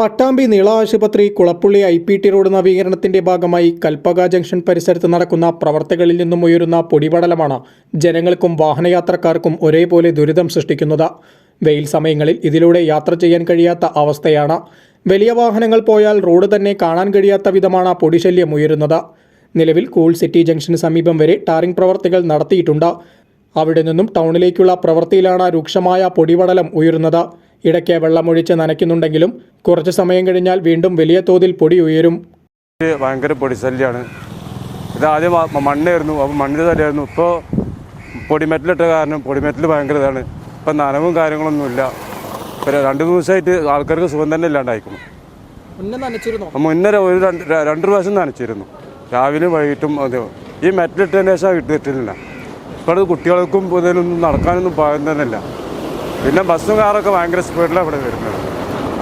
പട്ടാമ്പി നീള ആശുപത്രി Kulappully I P T road നവീകരണത്തിന്റെ ഭാഗമായി കൽപ്പക ജംഗ്ഷൻ പരിസരത്ത് നടക്കുന്ന പ്രവർത്തികളിൽ നിന്നും ഉയരുന്ന പൊടിപടലമാണ് ജനങ്ങൾക്കും വാഹനയാത്രക്കാർക്കും ഒരേപോലെ ദുരിതം സൃഷ്ടിക്കുന്നത്. വെയിൽ സമയങ്ങളിൽ ഇതിലൂടെ യാത്ര ചെയ്യാൻ കഴിയാത്ത അവസ്ഥയാണ്. വലിയ വാഹനങ്ങൾ പോയാൽ റോഡ് തന്നെ കാണാൻ കഴിയാത്ത വിധമാണ് പൊടിശല്യം ഉയരുന്നത്. നിലവിൽ കൂൾ സിറ്റി ജംഗ്ഷന് സമീപം വരെ ടാറിംഗ് പ്രവർത്തികൾ നടത്തിയിട്ടുണ്ട്. അവിടെ നിന്നും ടൗണിലേക്കുള്ള പ്രവൃത്തിയിലാണ് രൂക്ഷമായ പൊടിപടലം ഉയരുന്നത്. ഇടയ്ക്ക് വെള്ളമൊഴിച്ച് നനയ്ക്കുന്നുണ്ടെങ്കിലും കുറച്ച് സമയം കഴിഞ്ഞാൽ വീണ്ടും വലിയ തോതിൽ പൊടി ഉയരും. ഭയങ്കര പൊടിശല്യമാണ് ഇത് ആദ്യം മണ്ണായിരുന്നു അപ്പോൾ മണ്ണിന്റെ തലയായിരുന്നു ഇപ്പോൾ പൊടിമെറ്റലിട്ട കാരണം പൊടിമെറ്റൽ ഭയങ്കര ഇതാണ്. ഇപ്പം നനവും കാര്യങ്ങളൊന്നുമില്ല ഇപ്പം രണ്ട് ദിവസമായിട്ട് ആൾക്കാർക്ക് സുഖം തന്നെ ഇല്ലാണ്ടായിരിക്കുന്നു മുന്നേ ഒരു രണ്ട് രണ്ട് പ്രാവശ്യം നനച്ചിരുന്നു. രാവിലെ വൈകിട്ടും അതെ ഈ മെറ്റലിട്ടതിന് ശേഷം കിട്ടിയിട്ടില്ല ഇപ്പോൾ അത് കുട്ടികൾക്കും ഇതിലൊന്നും നടക്കാനൊന്നും പാകം തന്നെയില്ല പിന്നെ ബസ്സും കാറൊക്കെ ഭയങ്കര സ്പീഡിലാണ് ഇവിടെ വരുന്നത്.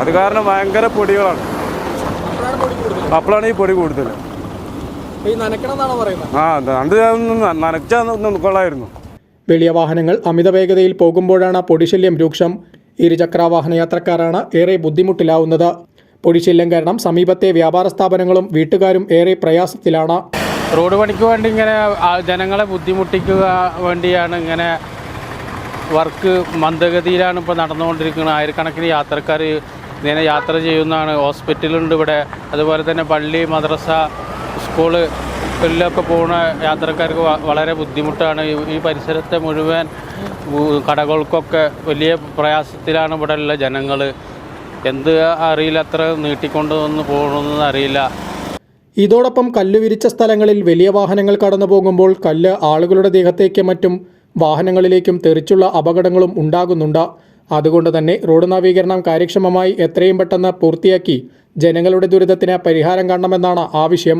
അത് കാരണം ഭയങ്കര പൊടികളാണ്. അപ്പോഴാണ് ഈ പൊടി കൂടുതൽ ഈ നനയ്ക്കണമെന്നാണോ പറയുന്നത്? ആ നനച്ചാൽ കൊള്ളായിരുന്നു. വലിയ വാഹനങ്ങൾ അമിത വേഗതയിൽ പോകുമ്പോഴാണ് പൊടിശല്യം രൂക്ഷം. ഇരുചക്ര വാഹന യാത്രക്കാരാണ് ഏറെ ബുദ്ധിമുട്ടിലാവുന്നത്. പൊടിശല്യം കാരണം സമീപത്തെ വ്യാപാര സ്ഥാപനങ്ങളും വീട്ടുകാരും ഏറെ പ്രയാസത്തിലാണ്. റോഡ് പണിക്ക് വേണ്ടി ഇങ്ങനെ ജനങ്ങളെ ബുദ്ധിമുട്ടിക്കുക വേണ്ടിയാണ് ഇങ്ങനെ വർക്ക് മന്ദഗതിയിലാണ് ഇപ്പോൾ നടന്നുകൊണ്ടിരിക്കുന്നത്. ആയിരക്കണക്കിന് യാത്രക്കാർ ഇങ്ങനെ യാത്ര ചെയ്യുന്നതാണ്. ഹോസ്പിറ്റലുണ്ട് ഇവിടെ. അതുപോലെ തന്നെ പള്ളി മദ്രസ സ്കൂൾ ഇതിലൊക്കെ പോകുന്ന യാത്രക്കാർക്ക് വളരെ ബുദ്ധിമുട്ടാണ്. ഈ- പരിസരത്തെ മുഴുവൻ കടകൾക്കൊക്കെ വലിയ പ്രയാസത്തിലാണ് ഇവിടെ ഉള്ള ജനങ്ങൾ എന്ത് അറിയില്ല അത്ര നീട്ടിക്കൊണ്ടുവന്ന് പോകണമെന്ന് അറിയില്ല. ഇതോടൊപ്പം കല്ല് വിരിച്ച സ്ഥലങ്ങളിൽ വലിയ വാഹനങ്ങൾ കടന്നു പോകുമ്പോൾ കല്ല് ആളുകളുടെ ദേഹത്തേക്ക് മറ്റും വാഹനങ്ങളിലേക്കും തെറിച്ചുള്ള അപകടങ്ങളും ഉണ്ടാകുന്നുണ്ട്. അതുകൊണ്ട് തന്നെ റോഡ് നവീകരണം കാര്യക്ഷമമായി എത്രയും പെട്ടെന്ന് പൂർത്തിയാക്കി ജനങ്ങളുടെ ദുരിതത്തിന് പരിഹാരം കാണണമെന്നാണ് ആവശ്യം.